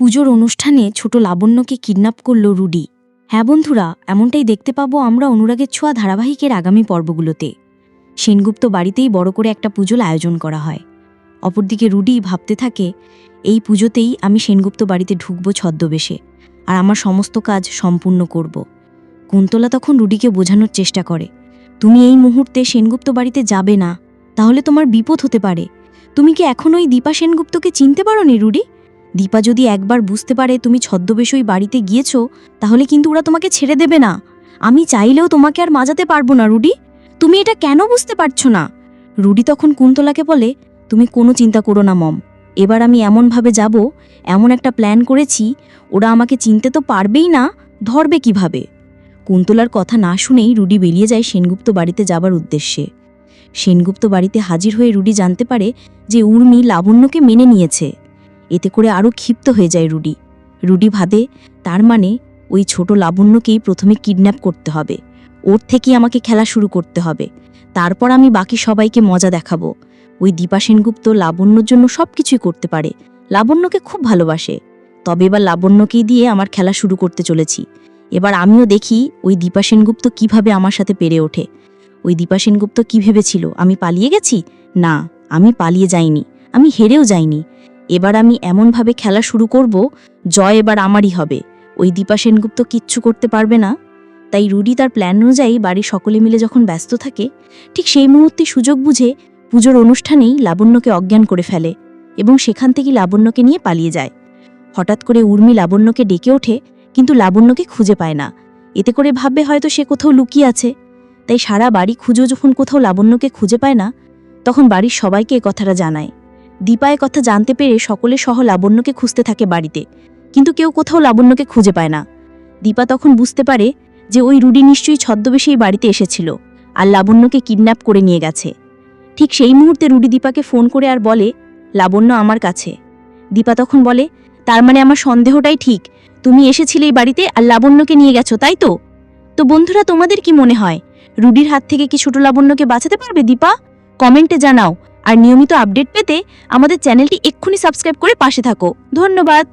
পুজোর অনুষ্ঠানে ছোট লাবণ্যকে কিডন্যাপ করল রুডি। হ্যাঁ বন্ধুরা, এমনটাই দেখতে পাবো আমরা অনুরাগের ছোঁয়া ধারাবাহিকের আগামী পর্বগুলোতে। সেনগুপ্ত বাড়িতেই বড় করে একটা পুজোর আয়োজন করা হয়। অপরদিকে রুডি ভাবতে থাকে, এই পুজোতেই আমি সেনগুপ্ত বাড়িতে ঢুকবো ছদ্মবেশে, আর আমার সমস্ত কাজ সম্পূর্ণ করব। কুন্তলা তখন রুডিকে বোঝানোর চেষ্টা করে, তুমি এই মুহূর্তে সেনগুপ্ত বাড়িতে যাবে না, তাহলে তোমার বিপদ হতে পারে। তুমি কি এখনও ওই দীপা সেনগুপ্তকে চিনতে পারো নি রুডি? দীপা যদি একবার বুঝতে পারে তুমি ছদ্মবেশ ওই বাড়িতে গিয়েছো, তাহলে কিন্তু ওরা তোমাকে ছেড়ে দেবে না। আমি চাইলেও তোমাকে আর মাজাতে পারব না, রুডি। তুমি এটা কেন বুঝতে পারছ না? রুডি তখন কুন্তলাকে বলে, তুমি কোনো চিন্তা করো না, মম। এবার আমি এমনভাবে যাব, এমন একটা প্ল্যান করেছি, ওরা আমাকে চিনতে তো পারবেই না, ধরবে কীভাবে? কুন্তলার কথা না শুনেই রুডি বেরিয়ে যায় সেনগুপ্ত বাড়িতে যাবার উদ্দেশ্যে। সেনগুপ্ত বাড়িতে হাজির হয়ে রুডি জানতে পারে যে উর্মি লাবণ্যকে মেনে নিয়েছে। এতে করে আরও ক্ষিপ্ত হয়ে যায় রুডি। রুডি ভাবে, তার মানে ওই ছোট লাবণ্যকেই প্রথমে কিডন্যাপ করতে হবে। ওর থেকেই আমাকে খেলা শুরু করতে হবে। তারপর আমি বাকি সবাইকে মজা দেখাবো। ওই দীপা সেনগুপ্ত লাবণ্যর জন্য সব কিছুই করতে পারে। লাবণ্যকে খুব ভালোবাসে। তবে এবার লাবণ্যকেই দিয়ে আমার খেলা শুরু করতে চলেছি। এবার আমিও দেখি ওই দীপা সেনগুপ্ত কীভাবে আমার সাথে পেরে ওঠে। ওই দীপা সেনগুপ্ত কী ভেবেছিল, আমি পালিয়ে গেছি? না, আমি পালিয়ে যাইনি। আমি হেরেও যাইনি। এবার আমি এমনভাবে খেলা শুরু করব, জয় এবার আমারই হবে। ওই দীপা সেনগুপ্ত কিচ্ছু করতে পারবে না। তাই রুডি তার প্ল্যান অনুযায়ী বাড়ির সকলে মিলে যখন ব্যস্ত থাকে, ঠিক সেই মুহূর্তে সুযোগ বুঝে পুজোর অনুষ্ঠানেই লাবণ্যকে অজ্ঞান করে ফেলে এবং সেখান থেকে লাবণ্যকে নিয়ে পালিয়ে যায়। হঠাৎ করে উর্মি লাবণ্যকে ডেকে ওঠে, কিন্তু লাবণ্যকে খুঁজে পায় না। এতে করে ভাববে হয়তো সে কোথাও লুকিয়ে আছে। তাই সারা বাড়ি খুঁজেও যখন কোথাও লাবণ্যকে খুঁজে পায় না, তখন বাড়ির সবাইকে এ কথাটা জানায়। দীপা কথা জানতে পেরে সকলে সহ লাবণ্যকে খুঁজতে থাকে বাড়িতে, কিন্তু কেউ কোথাও লাবণ্যকে খুঁজে পায় না। দীপা তখন বুঝতে পারে যে ওই রুডি নিশ্চয়ই ছদ্মবেশেই বাড়িতে এসেছিল আর লাবণ্যকে কিডন্যাপ করে নিয়ে গেছে। ঠিক সেই মুহূর্তে রুডি দীপাকে ফোন করে আর বলে, লাবণ্য আমার কাছে। দীপা তখন বলে, তার মানে আমার সন্দেহটাই ঠিক। তুমি এসেছিলে এই বাড়িতে আর লাবণ্যকে নিয়ে গেছো, তাই তো? তো বন্ধুরা, তোমাদের কি মনে হয়? রুডির হাত থেকে কি ছোট লাবণ্যকে বাঁচাতে পারবে দীপা? কমেন্টে জানাও। আর নিয়মিত আপডেট পেতে আমাদের চ্যানেলটি এক্ষুনি সাবস্ক্রাইব করে পাশে থাকো। ধন্যবাদ।